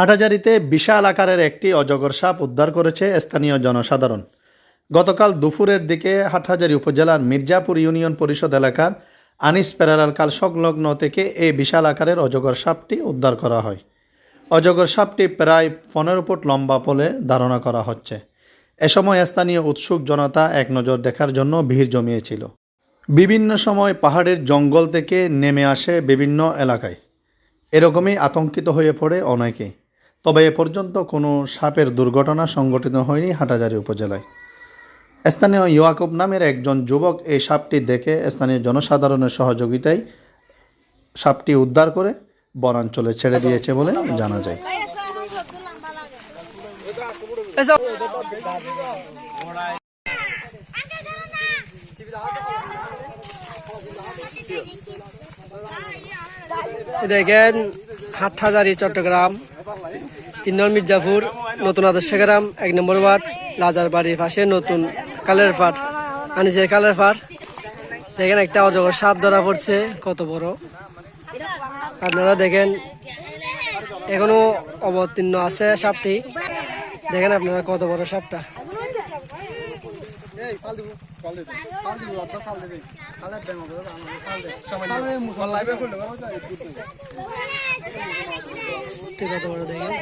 হাটহাজারিতে বিশাল আকারের একটি অজগর সাপ উদ্ধার করেছে স্থানীয় জনসাধারণ। গতকাল দুপুরের দিকে হাটহাজারি উপজেলার মির্জাপুর ইউনিয়ন পরিষদ এলাকার আনিস প্যারালাল কাল সংলগ্ন থেকে এই বিশাল আকারের অজগর সাপটি উদ্ধার করা হয়। অজগর সাপটি প্রায় পনেরো ফুট লম্বা বলে ধারণা করা হচ্ছে। এ সময় স্থানীয় উৎসুক জনতা এক নজর দেখার জন্য ভিড় জমিয়েছিল। বিভিন্ন সময় পাহাড়ের জঙ্গল থেকে নেমে আসে বিভিন্ন এলাকায়। এরকমই আতঙ্কিত হয়ে পড়ে অনেকে। তবে এ পর্যন্ত কোনো সাপের দুর্ঘটনা সংঘটিত হয়নি হাটাজারি উপজেলায়। স্থানীয় ইয়াকুব নামের একজন যুবক এই সাপটি দেখে স্থানীয় জনসাধারণের সহযোগিতায় সাপটি উদ্ধার করে বনাঞ্চলে ছেড়ে দিয়েছে বলে জানা যায়। দেখেন হাটহাজারি, চট্টগ্রাম। তিন নম্বর মির্জাপুর নতুন আদর্শ গ্রাম, এক নম্বর ওয়ার্ড, লাজার বাড়ির পাশে নতুন কালের পাট আনিসের কালের পাট দেখেন একটা অজগর সাপ ধরা পড়ছে, কত বড়। আপনারা দেখেন, এখনও অবতীর্ণ আছে সাপটি। দেখেন আপনারা কত বড় সাপটা। কত বড় দেখেন!